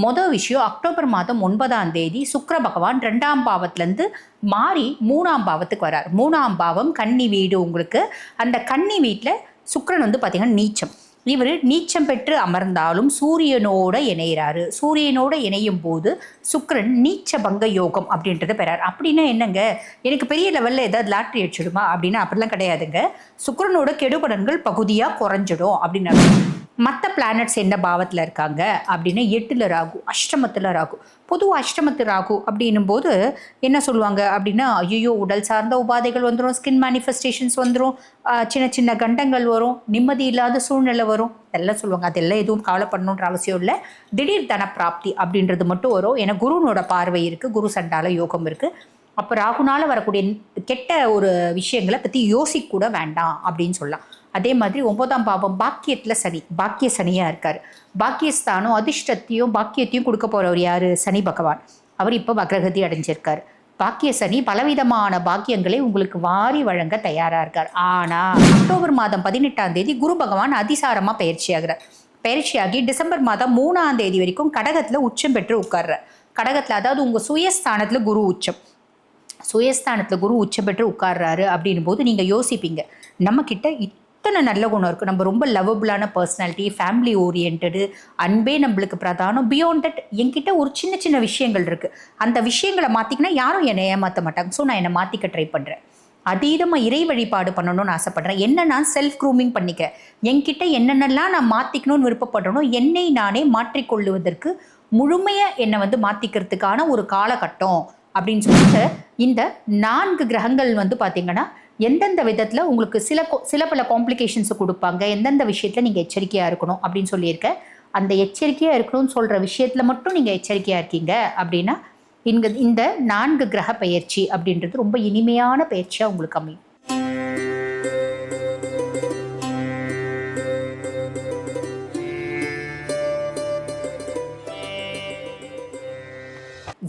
மொதல் விஷயம் அக்டோபர் மாதம் ஒன்பதாம் தேதி சுக்கிர பகவான் ரெண்டாம் பாவத்திலேருந்து மாறி மூணாம் பாவத்துக்கு வரார். மூணாம் பாவம் கன்னி வீடு உங்களுக்கு. அந்த கன்னி வீட்டில் சுக்கிரன் வந்து பார்த்திங்கன்னா நீச்சம். இவர் நீச்சம் பெற்று அமர்ந்தாலும் சூரியனோட இணையிறாரு. சூரியனோட இணையும் போது சுக்கரன் நீச்ச பங்க யோகம் அப்படின்றத பெறார். அப்படின்னா என்னங்க? எனக்கு பெரிய லெவலில் ஏதாவது லாட்ரி அடிச்சிடுமா? அப்படின்னா அப்படிலாம் கிடையாதுங்க. சுக்கிரனோட கெடுபடன்கள் பகுதியாக குறைஞ்சிடும் அப்படின்னு மற்ற பிளானட்ஸ் என்ன பாவத்தில் இருக்காங்க? அப்படின்னா எட்டில் ராகு அஷ்டமத்தில் ராகு. பொதுவாக அஷ்டமத்து ராகு அப்படின்னும் போது என்ன சொல்லுவாங்க அப்படின்னா ஐயோ உடல் சார்ந்த உபாதைகள் வந்துடும் ஸ்கின் மேனிஃபெஸ்டேஷன்ஸ் வந்துடும் சின்ன சின்ன கண்டங்கள் வரும் நிம்மதி இல்லாத சூழ்நிலை வரும். இதெல்லாம் சொல்லுவாங்க. அதெல்லாம் எதுவும் கவலைப்படணுன்ற அவசியம் இல்லை. திடீர் தன பிராப்தி அப்படின்றது மட்டும் வரும். ஏன்னா குருனோட பார்வை இருக்குது குரு சண்டால யோகம் இருக்குது அப்போ ராகுனால் வரக்கூடிய கெட்ட ஒரு விஷயங்களை பற்றி யோசிக்க கூட வேண்டாம் அப்படின்னு சொல்லலாம். அதே மாதிரி ஒன்பதாம் பாவம் பாக்கியத்தில் சனி பாக்கிய சனியாக இருக்கார். பாக்கியஸ்தானம் அதிர்ஷ்டத்தையும் பாக்கியத்தையும் கொடுக்க போகிறவர் யார்? சனி பகவான். அவர் இப்போ வக்ரகதி அடைஞ்சிருக்கார். பாக்கிய சனி பலவிதமான பாக்கியங்களை உங்களுக்கு வாரி வழங்க தயாராக இருக்கார். ஆனால் அக்டோபர் மாதம் பதினெட்டாம் தேதி குரு பகவான் அதிசாரமாக பயிற்சியாகிறார் பயிற்சியாகி டிசம்பர் மாதம் மூணாம் தேதி வரைக்கும் கடகத்தில் உச்சம் பெற்று உட்கார்றார். கடகத்தில் அதாவது உங்கள் சுயஸ்தானத்தில் குரு உச்சம். சுயஸ்தானத்தில் குரு உச்சம் பெற்று உட்கார்றாரு அப்படின்னும் போது நீங்கள் யோசிப்பீங்க நம்மக்கிட்ட அத்தனை நல்ல குணம் இருக்குது நம்ம ரொம்ப லவபிளான பர்சனாலிட்டி ஃபேமிலி ஓரியன்டு அன்பே நம்மளுக்கு பிரதானம் பியாண்ட் தட் என்கிட்ட ஒரு சின்ன சின்ன விஷயங்கள் இருக்குது அந்த விஷயங்களை மாற்றிக்கினா யாரும் என்னை ஏமாற்ற மாட்டாங்க. ஸோ நான் என்னை மாற்றிக்க ட்ரை பண்ணுறேன் அதீதமாக இறை வழிபாடு பண்ணணும்னு ஆசைப்பட்றேன். என்ன நான் செல்ஃப் க்ரூமிங் பண்ணிக்க? என்கிட்ட என்னென்னலாம் நான் மாற்றிக்கணும்னு விருப்பப்படுறனோ என்னை நானே மாற்றிக்கொள்ளுவதற்கு முழுமையாக என்னை வந்து மாற்றிக்கிறதுக்கான ஒரு காலகட்டம் அப்படின்னு சொல்லிட்டு இந்த நான்கு கிரகங்கள் வந்து பார்த்திங்கன்னா எந்தெந்த விதத்தில் உங்களுக்கு சில சில பல காம்ப்ளிகேஷன்ஸை கொடுப்பாங்க எந்தெந்த விஷயத்தில் நீங்கள் எச்சரிக்கையாக இருக்கணும் அப்படின்னு சொல்லியிருக்கேன் அந்த எச்சரிக்கையாக இருக்கணும்னு சொல்கிற விஷயத்தில் மட்டும் நீங்கள் எச்சரிக்கையாக இருக்கீங்க அப்படின்னா இங்க இந்த நான்கு கிரக பயிற்சி அப்படின்றது ரொம்ப இனிமையான பயிற்சியாக உங்களுக்கு அமையும்.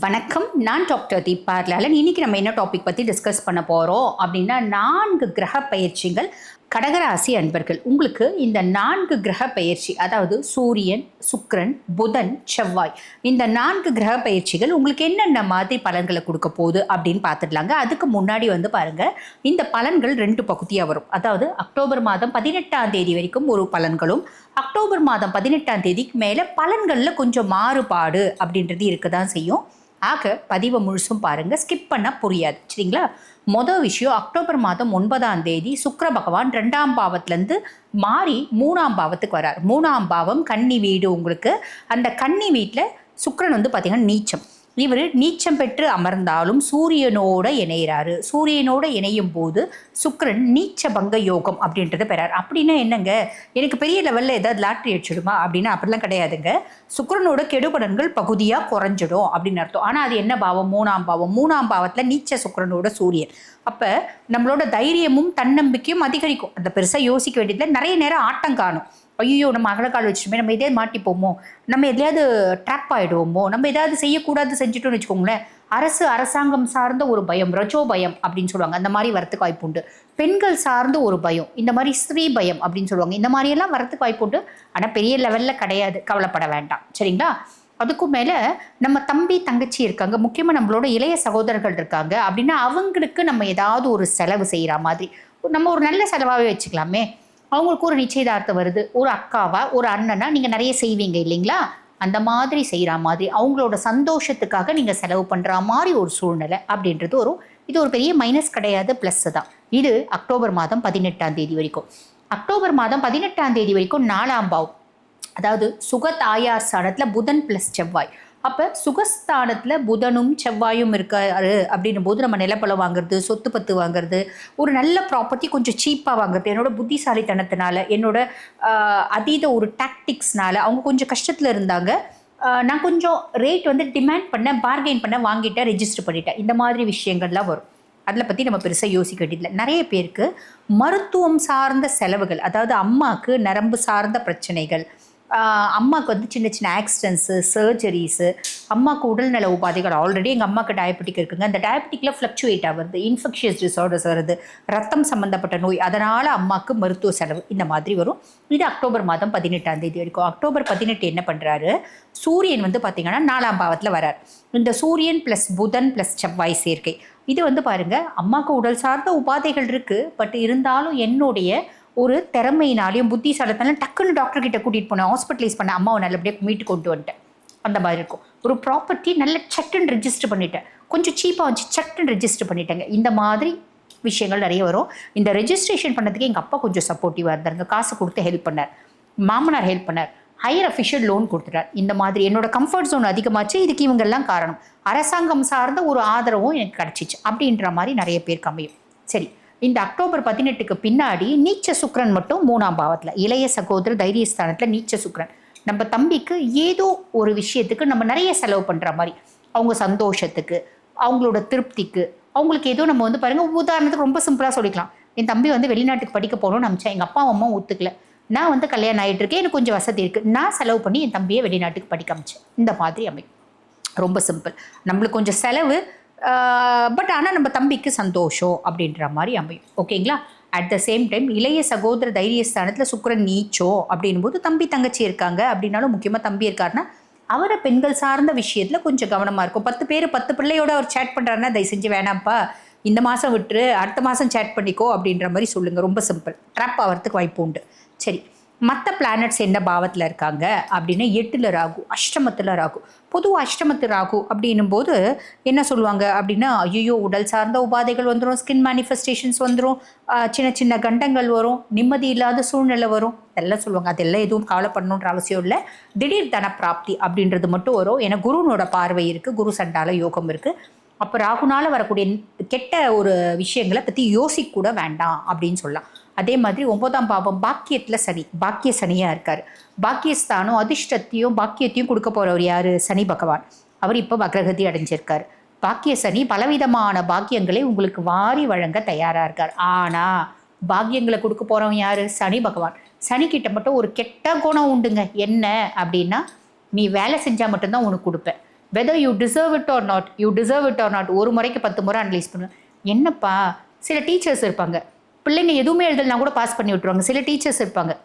வணக்கம். நான் டாக்டர் தீபார்லாலன் லாலன் இன்னைக்கு நம்ம என்ன டாபிக் பற்றி டிஸ்கஸ் பண்ண போகிறோம் அப்படின்னா நான்கு கிரக பயிற்சிகள் கடகராசி அன்பர்கள். உங்களுக்கு இந்த நான்கு கிரக பயிற்சி அதாவது சூரியன் சுக்ரன் புதன் செவ்வாய் இந்த நான்கு கிரக பயிற்சிகள் உங்களுக்கு என்னென்ன மாதிரி பலன்களை கொடுக்க போகுது அப்படின்னு பார்த்துடலாங்க. அதுக்கு முன்னாடி வந்து பாருங்கள் இந்த பலன்கள் ரெண்டு பகுதியாக வரும். அதாவது அக்டோபர் மாதம் பதினெட்டாம் தேதி வரைக்கும் ஒரு பலன்களும் அக்டோபர் மாதம் பதினெட்டாம் தேதிக்கு மேலே பலன்களில் கொஞ்சம் மாறுபாடு அப்படின்றது இருக்க தான் செய்யும். ஆக பதிவை முழுசும் பாருங்கள் ஸ்கிப் பண்ண புரியாது. சரிங்களா? மொதல் விஷயம் அக்டோபர் மாதம் ஒன்பதாம் தேதி சுக்கர பகவான் ரெண்டாம் பாவத்துலேருந்து மாறி மூணாம் பாவத்துக்கு வரார். மூணாம் பாவம் கன்னி வீடு உங்களுக்கு. அந்த கன்னி வீட்டில் சுக்கரன் வந்து பார்த்தீங்கன்னா நீச்சம். இவர் நீச்சம் பெற்று அமர்ந்தாலும் சூரியனோட இணையிறாரு. சூரியனோட இணையும் போது சுக்கரன் நீச்ச பங்க யோகம் அப்படின்றத பெறார். அப்படின்னா என்னங்க? எனக்கு பெரிய லெவலில் ஏதாவது லாட்ரி அடிச்சிடுமா? அப்படின்னா அப்படிலாம் கிடையாதுங்க. சுக்கிரனோட கெடுபடன்கள் பகுதியாக குறைஞ்சிடும் அப்படின்னு அர்த்தம். ஆனால் அது என்ன பாவம்? மூணாம் பாவம். மூணாம் பாவத்தில் நீச்ச சுக்கிரனோட சூரியன். அப்போ நம்மளோட தைரியமும் தன்னம்பிக்கையும் அதிகரிக்கும். அந்த பெருசாக யோசிக்க வேண்டியதில் நிறைய நேரம் ஆட்டம் காணும். ஐயோ நம்ம அகலக்கால் வச்சுட்டுமே நம்ம எதையாவது மாட்டிப்போமோ நம்ம எதையாவது ட்ராப் ஆகிடுவோமோ நம்ம எதாவது செய்யக்கூடாது செஞ்சுட்டோம்னு வச்சுக்கோங்களேன் அரசு அரசாங்கம் சார்ந்த ஒரு பயம் ரஜோ பயம் அப்படின்னு சொல்லுவாங்க. அந்த மாதிரி வரத்துக்கு வாய்ப்பு உண்டு. பெண்கள் சார்ந்த ஒரு பயம் இந்த மாதிரி ஸ்திரீ பயம் அப்படின்னு சொல்லுவாங்க. இந்த மாதிரியெல்லாம் வரத்துக்கு வாய்ப்பு உண்டு. ஆனால் பெரிய லெவலில் கிடையாது. கவலைப்பட வேண்டாம். சரிங்களா? அதுக்கும் மேலே நம்ம தம்பி தங்கச்சி இருக்காங்க. முக்கியமாக நம்மளோட இளைய சகோதரர்கள் இருக்காங்க. அப்படின்னா அவங்களுக்கு நம்ம ஏதாவது ஒரு செலவு செய்கிற மாதிரி. நம்ம ஒரு நல்ல செலவாகவே வச்சுக்கலாமே. அவங்களுக்கு ஒரு நிச்சயதார்த்தம் வருது. ஒரு அக்காவா ஒரு அண்ணனா நீங்கள் நிறைய செய்வீங்க இல்லைங்களா? அந்த மாதிரி செய்கிற மாதிரி அவங்களோட சந்தோஷத்துக்காக நீங்கள் செலவு பண்ணுற மாதிரி ஒரு சூழ்நிலை அப்படின்றது ஒரு இது ஒரு பெரிய மைனஸ் கிடையாது ப்ளஸ் தான். இது அக்டோபர் மாதம் பதினெட்டாம் தேதி வரைக்கும். அக்டோபர் மாதம் பதினெட்டாம் தேதி வரைக்கும் நாலாம் பாவம். அதாவது சுகதாயார் ஸ்தானத்தில் புதன் ப்ளஸ் செவ்வாய். அப்போ சுகஸ்தானத்தில் புதனும் செவ்வாயும் இருக்காரு அப்படின்னும் போது நம்ம நிலப்பழம் வாங்குறது சொத்து பத்து வாங்குறது ஒரு நல்ல ப்ராப்பர்ட்டி கொஞ்சம் சீப்பாக வாங்குறது. என்னோட புத்திசாலித்தனத்தினால என்னோட அதீத ஒரு டாக்டிக்ஸ்னால அவங்க கொஞ்சம் கஷ்டத்தில் இருந்தாங்க. நான் கொஞ்சம் ரேட் வந்து டிமாண்ட் பண்ண பார்கெயின் பண்ண வாங்கிட்டேன் ரெஜிஸ்டர் பண்ணிட்டேன். இந்த மாதிரி விஷயங்கள்லாம் வரும். அதில் பற்றி நம்ம பெருசாக யோசிக்க வேண்டியதில்லை. நிறைய பேருக்கு மருத்துவம் சார்ந்த செலவுகள் அதாவது அம்மாவுக்கு நரம்பு சார்ந்த பிரச்சனைகள் அம்மாவுக்கு வந்து சின்ன சின்ன ஆக்சிடென்ட்ஸு சர்ஜரிஸு அம்மாவுக்கு உடல்நல உபாதைகள் ஆல்ரெடி எங்கள் அம்மாவுக்கு டயபெட்டிக் இருக்குங்க. அந்த டயபெட்டிக்கில் ஃப்ளக்சுவேட் ஆகுது இன்ஃபெக்ஷியஸ் டிசார்டர்ஸ் வருது ரத்தம் சம்மந்தப்பட்ட நோய் அதனால் அம்மாவுக்கு மருத்துவ செலவு இந்த மாதிரி வரும். இது அக்டோபர் மாதம் பதினெட்டாம் தேதி வரைக்கும். அக்டோபர் பதினெட்டு என்ன பண்ணுறாரு சூரியன் வந்து பார்த்திங்கன்னா நாலாம் பாவத்தில் வரார். இந்த சூரியன் ப்ளஸ் புதன் ப்ளஸ் செவ்வாய் சேர்க்கை. இது வந்து பாருங்கள் அம்மாவுக்கு உடல் சார்ந்த உபாதைகள் இருக்குது பட் இருந்தாலும் என்னுடைய ஒரு திறமையினாலையும் புத்திசாலத்தாலும் டக்குன்னு டாக்டர் கிட்ட கூட்டிகிட்டு போனேன். ஹாஸ்பிட்டலைஸ் பண்ண அம்மாவை நல்லபடியாக மீட்டு கொண்டு வந்துட்டேன். அந்த மாதிரி இருக்கும். ஒரு ப்ராப்பர்ட்டி நல்ல சட்டுன்னு ரெஜிஸ்டர் பண்ணிட்டேன். கொஞ்சம் சீப்பாக வச்சு சட்டுன்னு ரெஜிஸ்டர் பண்ணிட்டேங்க. இந்த மாதிரி விஷயங்கள் நிறைய வரும். இந்த ரெஜிஸ்ட்ரேஷன் பண்ணதுக்கு எங்கள் அப்பா கொஞ்சம் சப்போர்ட்டிவாக இருந்தாருங்க. காசு கொடுத்து ஹெல்ப் பண்ணார். மாமனார் ஹெல்ப் பண்ணார். ஹையர் அஃபிஷியல் லோன் கொடுத்துட்டார். இந்த மாதிரி என்னோட கம்ஃபர்ட் ஜோன் அதிகமாச்சு. இதுக்கு இவங்கெல்லாம் காரணம். அரசாங்கம் சார்ந்த ஒரு ஆதரவும் எனக்கு கிடச்சிச்சு. அப்படின்ற மாதிரி நிறைய பேருக்கு அமையும் சரி. இந்த அக்டோபர் பதினெட்டுக்கு பின்னாடி நீச்ச சுக்ரன் மட்டும் மூணாம் பாவத்தில் இளைய சகோதர தைரியஸ்தானத்தில் நீச்ச சுக்ரன் நம்ம தம்பிக்கு ஏதோ ஒரு விஷயத்துக்கு நம்ம நிறைய செலவு பண்ணுற மாதிரி. அவங்க சந்தோஷத்துக்கு அவங்களோட திருப்திக்கு அவங்களுக்கு ஏதோ நம்ம வந்து பாருங்கள் உதாரணத்துக்கு ரொம்ப சிம்பிளாக சொல்லிக்கலாம். என் தம்பி வந்து வெளிநாட்டுக்கு படிக்க போகணும்னு நினச்சேன் எங்கள் அப்பா அம்மா ஒத்துக்கல. நான் வந்து கல்யாணம் ஆகிட்டு இருக்கேன் எனக்கு கொஞ்சம் வசதி இருக்குது நான் செலவு பண்ணி என் தம்பியை வெளிநாட்டுக்கு படிக்க அமிச்சேன். இந்த மாதிரி அமை ரொம்ப சிம்பிள் நம்மளுக்கு கொஞ்சம் செலவு பட் ஆனால் நம்ம தம்பிக்கு சந்தோஷம் அப்படின்ற மாதிரி அமையும். ஓகேங்களா அட் த சேம் டைம் இளைய சகோதர தைரியஸ்தானத்தில் சுக்கிரன் நீச்சோ அப்படின்போது போது தம்பி தங்கச்சி இருக்காங்க. அப்படின்னாலும் முக்கியமாக தம்பி இருக்காருன்னா அவரை பெண்கள் சார்ந்த விஷயத்தில் கொஞ்சம் கவனமாக இருக்கும். பத்து பேர் பத்து பிள்ளையோட அவர் சேட் பண்ணுறாருன்னா தயவு செஞ்சு வேணாம்ப்பா. இந்த மாதம் விட்டுரு. அடுத்த மாதம் சேட் பண்ணிக்கோ. அப்படின்ற மாதிரி சொல்லுங்கள் ரொம்ப சிம்பிள் ட்ராப் ஆகிறதுக்கு வாய்ப்பு உண்டு. சரி. மற்ற பிளானட்ஸ் என்ன பாவத்தில் இருக்காங்க? அப்படின்னா எட்டில் ராகு அஷ்டமத்தில் ராகு. பொதுவாக அஷ்டமத்து ராகு அப்படின்னும் போது என்ன சொல்லுவாங்க அப்படின்னா ஐயோ உடல் சார்ந்த உபாதைகள் வந்துடும் ஸ்கின் மேனிஃபெஸ்டேஷன்ஸ் வந்துடும் சின்ன சின்ன கண்டங்கள் வரும் நிம்மதி இல்லாத சூழ்நிலை வரும். அதெல்லாம் சொல்லுவாங்க. அதெல்லாம் எதுவும் கவலைப்படணுன்ற அவசியம் இல்லை. திடீர் தன பிராப்தி அப்படின்றது மட்டும் வரும். ஏன்னா குருனோட பார்வை இருக்குது குரு சண்டால யோகம் இருக்குது அப்போ ராகுனால் வரக்கூடிய கெட்ட ஒரு விஷயங்களை பற்றி யோசிக்க கூட வேண்டாம் அப்படின்னு சொல்லலாம். அதே மாதிரி ஒன்பதாம் பாவம் பாக்கியத்தில் சனி பாக்கிய சனியாக இருக்கார். பாக்கியஸ்தானம் அதிர்ஷ்டத்தையும் பாக்கியத்தையும் கொடுக்க போகிறவர் யார்? சனி பகவான். அவர் இப்போ வக்ரகதி அடைஞ்சிருக்கார். பாக்கிய சனி பலவிதமான பாக்கியங்களை உங்களுக்கு வாரி வழங்க தயாராக இருக்கார். ஆனால் பாக்கியங்களை கொடுக்க போகிறவன் யார்? சனி பகவான். சனி கிட்ட மட்டும் ஒரு கெட்ட குணம் உண்டுங்க. என்ன அப்படின்னா நீ வேலை செஞ்சால் மட்டும்தான் உனக்கு கொடுப்பேன். Whether you deserve it or not you deserve it or not ஒரு முறைக்கு பத்து முறை அனலைஸ் பண்ணுவேன் என்னப்பா? சில டீச்சர்ஸ் இருப்பாங்க. பிள்ளைங்க எதுவுமே எழுதலாம் கூட பாஸ் பண்ணி விட்டுருவாங்க. சில டீச்சர்ஸ் இருப்பாங்க.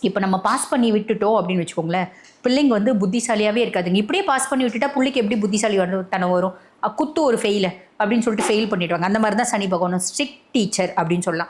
இப்போ நம்ம பாஸ் பண்ணி விட்டுட்டோம் அப்படின்னு வச்சுக்கோங்களேன் பிள்ளைங்க வந்து புத்திசாலியாகவே இருக்காதுங்க. இப்படியே பாஸ் பண்ணி விட்டுட்டா பிள்ளைக்கு எப்படி புத்திசாலி தனம் வரும்? அ, குத்து ஒரு ஃபெயிலு அப்படின்னு சொல்லிட்டு ஃபெயில் பண்ணிடுவாங்க. அந்த மாதிரி தான் சனி பகவானும் ஸ்ட்ரிக்ட் டீச்சர் அப்படின்னு சொல்லலாம்.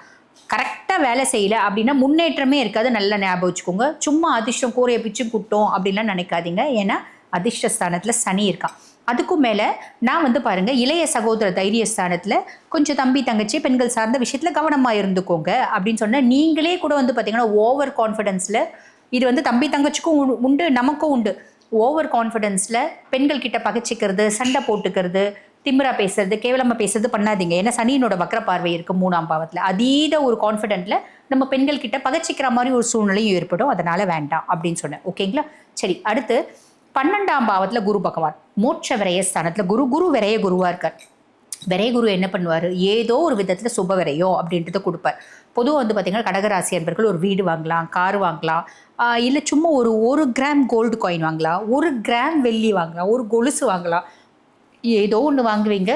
கரெக்டாக வேலை செய்யல அப்படின்னா முன்னேற்றமே இருக்காது. நல்லா ஞாபகம் வச்சுக்கோங்க. சும்மா அதிர்ஷ்டம் கூரையை பிச்சு குட்டோம் அப்படின்லாம் நினைக்காதீங்க. ஏன்னா அதிர்ஷ்டஸ்தானத்தில் சனி இருக்கான். அதுக்கும் மேலே நான் வந்து பாருங்கள் இளைய சகோதர தைரியஸ்தானத்தில் கொஞ்சம் தம்பி தங்கச்சி பெண்கள் சார்ந்த விஷயத்தில் கவனமாக இருந்துக்கோங்க அப்படின்னு சொன்னால் நீங்களே கூட வந்து பார்த்தீங்கன்னா ஓவர் கான்ஃபிடென்ஸில் இது வந்து தம்பி தங்கச்சிக்கும் உண்டு- உண்டு நமக்கும் உண்டு. ஓவர் கான்ஃபிடென்ஸில் பெண்கள் கிட்ட பகச்சிக்கிறது சண்டை போட்டுக்கிறது திமிரா பேசுறது கேவலமாக பேசுறது பண்ணாதீங்க. ஏன்னா சனியினோட வக்கர பார்வை இருக்குது மூணாம் பாவத்தில். அதீத ஒரு கான்ஃபிடென்ட்ல நம்ம பெண்கள் கிட்ட பகச்சிக்கிற மாதிரி ஒரு சூழ்நிலையும் ஏற்படும். அதனால வேண்டாம் அப்படின்னு சொன்னேன். ஓகேங்களா சரி அடுத்து பன்னெண்டாம் பாவத்தில் குரு பகவான். மோட்ச விரயஸ்தானத்தில் குரு குரு விரைய குருவாக இருக்கார். விரைய குரு என்ன பண்ணுவார்? ஏதோ ஒரு விதத்தில் சுப விரையோ அப்படின்றத கொடுப்பார். பொதுவாக வந்து பார்த்திங்கன்னா கடகராசி அன்பர்கள் ஒரு வீடு வாங்கலாம் கார் வாங்கலாம் இல்லை சும்மா ஒரு ஒரு கிராம் கோல்டு காயின் வாங்கலாம் ஒரு கிராம் வெள்ளி வாங்கலாம் ஒரு கொலுசு வாங்கலாம். ஏதோ ஒன்று வாங்குவீங்க.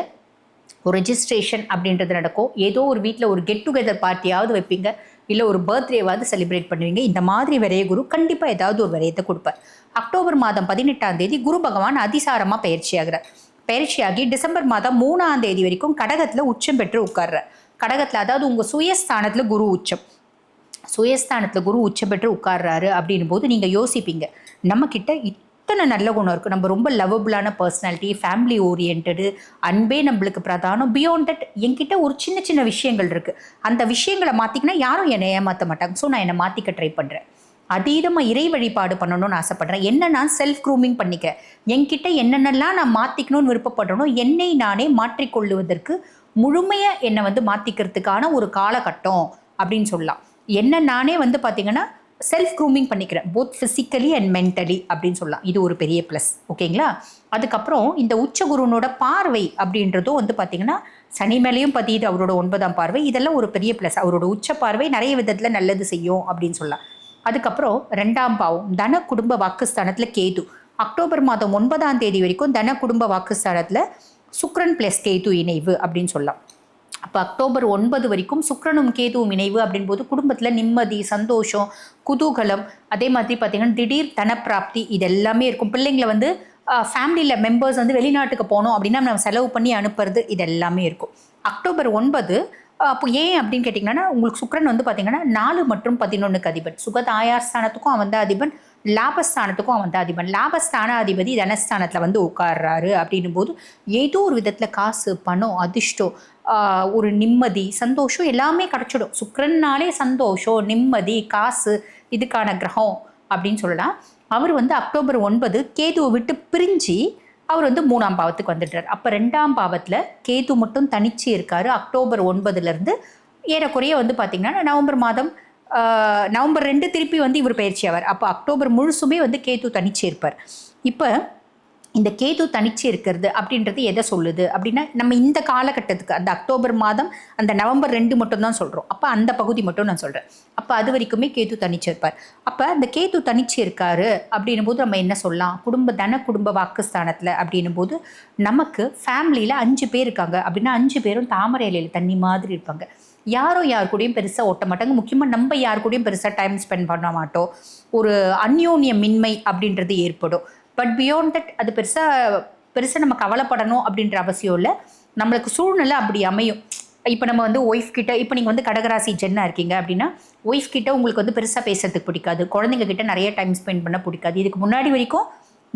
ஒரு ரெஜிஸ்ட்ரேஷன் அப்படின்றது நடக்கும். ஏதோ ஒரு வீட்டில் ஒரு கெட் டுகெதர் பார்ட்டியாவது வைப்பீங்க. இல்லை ஒரு பர்த்டேவாவது செலிப்ரேட் பண்ணுவீங்க. இந்த மாதிரி விரைய குரு கண்டிப்பாக ஏதாவது ஒரு விரயத்தை கொடுப்பார். அக்டோபர் மாதம் பதினெட்டாம் தேதி குரு பகவான் அதிசாரமாக பயிற்சியாகிறார். பயிற்சியாகி டிசம்பர் மாதம் மூணாம் தேதி வரைக்கும் கடகத்தில் உச்சம் பெற்று உட்கார்றார். கடகத்தில் அதாவது உங்கள் சுயஸ்தானத்தில் குரு உச்சம். சுயஸ்தானத்தில் குரு உச்சம் பெற்று உட்கார்றாரு அப்படின் போது நீங்கள் யோசிப்பீங்க நம்மக்கிட்ட இத்தனை நல்ல குணம் இருக்குது நம்ம ரொம்ப லவபிளான பர்சனாலிட்டி ஃபேமிலி ஓரியன்டு அன்பே நம்மளுக்கு பிரதானம் பியாண்ட் தட் என்கிட்ட ஒரு சின்ன சின்ன விஷயங்கள் இருக்குது அந்த விஷயங்களை மாற்றிக்கினா யாரும் என்னை ஏமாற்ற மாட்டாங்க. ஸோ நான் என்னை மாற்றிக்க ட்ரை பண்ணுறேன் அதீதமாக இறை வழிபாடு பண்ணணும்னு ஆசைப்படுறேன். என்ன நான் செல்ஃப் க்ரூமிங் பண்ணிக்க? என்கிட்ட என்னென்னலாம் நான் மாற்றிக்கணும்னு விருப்பப்படுறனோ என்னை நானே மாற்றிக்கொள்ளுவதற்கு முழுமையாக என்னை வந்து மாற்றிக்கிறதுக்கான ஒரு காலகட்டம் அப்படின்னு சொல்லலாம். என்ன நானே வந்து பார்த்தீங்கன்னா செல்ஃப் க்ரூமிங் பண்ணிக்கிறேன். போத் ஃபிசிக்கலி அண்ட் மென்டலி அப்படின்னு சொல்லலாம். இது ஒரு பெரிய ப்ளஸ் ஓகேங்களா அதுக்கப்புறம் இந்த உச்ச குருனோட பார்வை அப்படின்றதும் வந்து பார்த்தீங்கன்னா சனி மேலேயும் பதியுது அவரோட ஒன்பதாம் பார்வை. இதெல்லாம் ஒரு பெரிய ப்ளஸ் அவரோட உச்ச பார்வை நிறைய விதத்தில் நல்லது செய்யும் அப்படின்னு சொல்லலாம். அதுக்கப்புறம் ரெண்டாம் பாவம் தன குடும்ப வாக்குஸ்தானத்தில் கேது. அக்டோபர் மாதம் ஒன்பதாம் தேதி வரைக்கும் தன குடும்ப வாக்குஸ்தானத்தில் சுக்ரன் ப்ளஸ் கேது இணைவு அப்படின்னு சொல்லலாம். அப்போ அக்டோபர் ஒன்பது வரைக்கும் சுக்ரனும் கேதுவும் இணைவு அப்படின்போது குடும்பத்தில் நிம்மதி சந்தோஷம் குதூகலம் அதே மாதிரி பார்த்திங்கன்னா திடீர் தனப்பிராப்தி இது எல்லாமே இருக்கும். பிள்ளைங்களை வந்து ஃபேமிலியில் மெம்பர்ஸ் வந்து வெளிநாட்டுக்கு போகணும் அப்படின்னா நம்ம செலவு பண்ணி அனுப்புறது இது எல்லாமே இருக்கும். அக்டோபர் ஒன்பது அப்போ ஏன் அப்படின்னு கேட்டிங்கன்னா உங்களுக்கு சுக்கரன் வந்து பார்த்தீங்கன்னா நாலு மற்றும் பதினொன்றுக்கு அதிபன். சுகதாயார் ஸ்தானத்துக்கும் அவன் தான் அதிபன். லாபஸ்தானத்துக்கும் அவன் தான் அதிபன். லாபஸ்தான அதிபதி தனஸ்தானத்தில் வந்து உட்கார்றாரு அப்படின்னும் போது ஏதோ ஒரு விதத்தில் காசு பணம் அதிர்ஷ்டம் ஒரு நிம்மதி சந்தோஷம் எல்லாமே கிடச்சிடும் சுக்கரன்னாலே சந்தோஷம் நிம்மதி காசு இதுக்கான கிரகம் அப்படின்னு சொல்லலாம். அவர் வந்து அக்டோபர் ஒன்பது கேதுவை விட்டு பிரிஞ்சு அவர் வந்து மூணாம் பாவத்துக்கு வந்துட்டார் அப்போ ரெண்டாம் பாவத்தில் கேது மட்டும் தனிச்சு இருக்கார். அக்டோபர் ஒன்பதுலேருந்து ஏறக்குறைய வந்து பார்த்திங்கன்னா நவம்பர் மாதம் நவம்பர் ரெண்டு திருப்பி வந்து இவர் பயிற்சி ஆவார். அப்போ அக்டோபர் முழுசுமே வந்து கேது தனிச்சு இருப்பார். இப்போ இந்த கேது தனிச்சு இருக்கிறது அப்படின்றது எதை சொல்லுது? அப்படின்னா நம்ம இந்த காலகட்டத்துக்கு அந்த அக்டோபர் மாதம் அந்த நவம்பர் ரெண்டு மட்டும் தான் சொல்கிறோம் அப்போ அந்த பகுதி மட்டும் நான் சொல்கிறேன் அப்போ அது வரைக்குமே கேது தனிச்சு இருப்பார். அப்போ அந்த கேது தனிச்சு இருக்காரு அப்படின்னும் போது நம்ம என்ன சொல்லலாம்? குடும்ப தன குடும்ப வாக்குஸ்தானத்தில் அப்படின்னும் போது நமக்கு ஃபேமிலியில் அஞ்சு பேர் இருக்காங்க. அப்படின்னா அஞ்சு பேரும் தாமரை இலையில் தண்ணி மாதிரி இருப்பாங்க. யாரும் யார் கூடயும் பெருசாக ஓட்ட மாட்டாங்க. முக்கியமாக நம்ம யார் கூடயும் பெருசாக டைம் ஸ்பெண்ட் பண்ண மாட்டோம். ஒரு அந்யோன்ய மின்மை அப்படின்றது ஏற்படும். பட் பியாண்ட் தட் அது பெருசாக பெருசாக நம்ம கவலைப்படணும் அப்படின்ற அவசியம் இல்லை. நம்மளுக்கு சூழ்நிலை அப்படி அமையும். இப்போ நம்ம வந்து ஒய்ஃப் கிட்ட இப்போ நீங்கள் வந்து கடகராசி ஜென்னா இருக்கீங்க அப்படின்னா ஒய்ஃப் கிட்ட உங்களுக்கு வந்து பெருசாக பேசுறதுக்கு பிடிக்காது. குழந்தைங்க கிட்ட நிறைய டைம் ஸ்பெண்ட் பண்ண பிடிக்காது. இதுக்கு முன்னாடி வரைக்கும்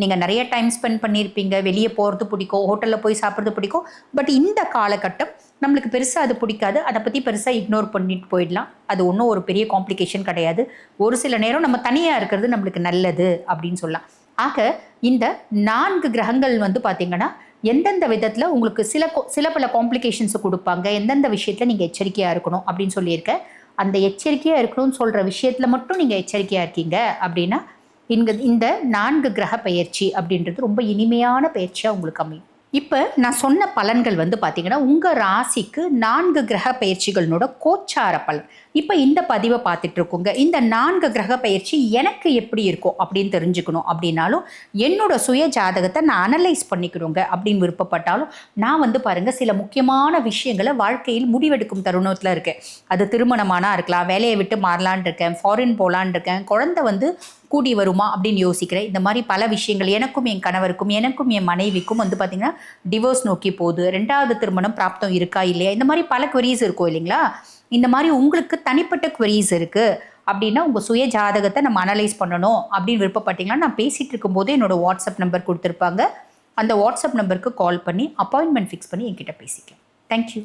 நீங்கள் நிறைய டைம் ஸ்பெண்ட் பண்ணியிருப்பீங்க. வெளியே போகிறது பிடிக்கும் ஹோட்டலில் போய் சாப்பிட்றது பிடிக்கும். பட் இந்த காலகட்டம் நம்மளுக்கு பெருசாக அது பிடிக்காது. அதை பற்றி பெருசாக இக்னோர் பண்ணிட்டு போயிடலாம். அது ஒன்றும் ஒரு பெரிய காம்ப்ளிகேஷன் கிடையாது. ஒரு சில நேரம் நம்ம தனியாக இருக்கிறது நம்மளுக்கு நல்லது அப்படின்னு சொல்லலாம். ஆக இந்த நான்கு கிரகங்கள் வந்து பார்த்தீங்கன்னா எந்தெந்த விதத்தில் உங்களுக்கு சில சில பல காம்ப்ளிகேஷன்ஸை கொடுப்பாங்க எந்தெந்த விஷயத்தில் நீங்கள் எச்சரிக்கையாக இருக்கணும் அப்படின்னு சொல்லியிருக்கேன் அந்த எச்சரிக்கையாக இருக்கணும்னு சொல்கிற விஷயத்தில் மட்டும் நீங்கள் எச்சரிக்கையாக இருக்கீங்க அப்படின்னா இங்க இந்த நான்கு கிரக பயிற்சி அப்படின்றது ரொம்ப இனிமையான பயிற்சியாக உங்களுக்கு அமையும். இப்போ நான் சொன்ன பலன்கள் வந்து பார்த்தீங்கன்னா உங்கள் ராசிக்கு நான்கு கிரக பயிற்சிகளோட கோச்சார பலன். இப்போ இந்த பதிவை பார்த்துட்டு இருக்கோங்க இந்த நான்கு கிரக பயிற்சி எனக்கு எப்படி இருக்கும் அப்படின்னு தெரிஞ்சுக்கணும் அப்படின்னாலும் என்னோட சுய ஜாதகத்தை நான் அனலைஸ் பண்ணிக்கணுங்க அப்படின்னு விருப்பப்பட்டாலும் நான் வந்து பாருங்கள் சில முக்கியமான விஷயங்களை வாழ்க்கையில் முடிவெடுக்கும் தருணத்தில் இருக்கேன். அது திருமணமானா இருக்கலாம் வேலையை விட்டு மாறலான் இருக்கேன் ஃபாரின் போகலான் இருக்கேன் குழந்தை வந்து கூடி வருமா அப்படின்னு யோசிக்கிறேன். இந்த மாதிரி பல விஷயங்கள் எனக்கும் என் கணவருக்கும் எனக்கும் என் மனைவிக்கும் வந்து பார்த்திங்கன்னா டிவோர்ஸ் நோக்கி போகுது. ரெண்டாவது திருமணம் பிராப்தம் இருக்கா இல்லையா? இந்த மாதிரி பல குவரீஸ் இருக்கும் இல்லைங்களா? இந்த மாதிரி உங்களுக்கு தனிப்பட்ட queries இருக்குது அப்படின்னா உங்கள் சுய ஜாதகத்தை நம்ம அனலைஸ் பண்ணணும் அப்படின்னு விருப்பப்பட்டீங்கன்னா நான் பேசிகிட்டு இருக்கும்போது என்னோட வாட்ஸ்அப் நம்பர் கொடுத்துருப்பாங்க. அந்த வாட்ஸ்அப் நம்பருக்கு கால் பண்ணி அப்பாயின்மெண்ட் ஃபிக்ஸ் பண்ணி என்கிட்ட பேசிக்கலாம். தேங்க்யூ